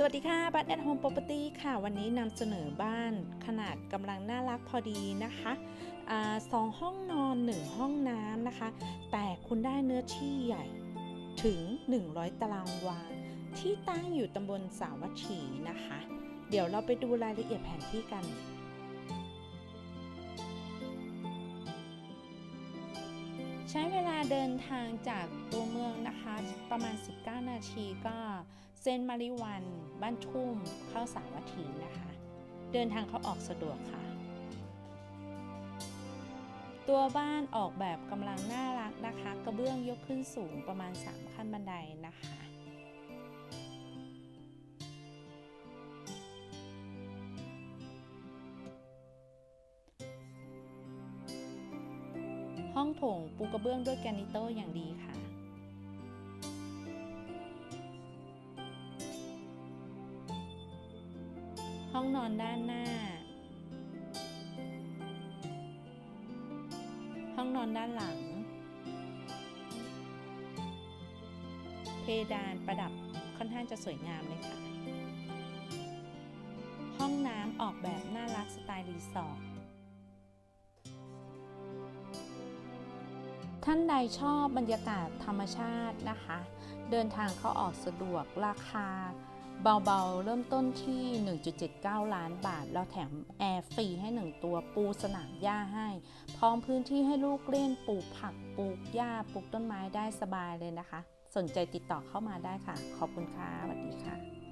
สวัสดีค่ะบัตแอทโฮม r o p e r t y ค่ะ วันนี้นำเสนอบ้านขนาดกำลังน่ารักพอดีนะคะอสองห้องนอน 1 ห้องน้ำนะคะ แต่คุณได้เนื้อที่ใหญ่ถึง 100 ตารางวา ที่ตั้งอยู่ตำบลสาวัตถีนะคะ เดี๋ยวเราไปดูรายละเอียดแผนที่กันใช้เวลาเดินทางจากตัวเมืองนะคะ ประมาณ 19 นาทีก็ เส้นมาริวัน บ้านทุ่ม เข้าสาวัตถีนะคะ เดินทางเขาออกสะดวกค่ะ ตัวบ้านออกแบบกำลังน่ารักนะคะ กระเบื้องยกขึ้นสูงประมาณ 3 ขั้นบันไดนะคะห้องโถงปูกระเบื้องด้วยแกรนิโตอย่างดีค่ะ ห้องนอนด้านหน้า ห้องนอนด้านหลัง เพดานประดับค่อนข้างจะสวยงามเลยค่ะ ห้องน้ำออกแบบน่ารักสไตล์รีสอร์ทท่านใดชอบบรรยากาศธรรมชาตินะคะ เดินทางเข้าออกสะดวกราคา เบาๆ เริ่มต้นที่ 1.79 ล้านบาทแล้วแถมแอร์ฟรีให้ 1 ตัวปูสนามหญ้าให้ พร้อมพื้นที่ให้ลูกเล่นปลูกผักปลูกหญ้าปลูกต้นไม้ได้สบายเลยนะคะ สนใจติดต่อเข้ามาได้ค่ะ ขอบคุณค่ะสวัสดีค่ะ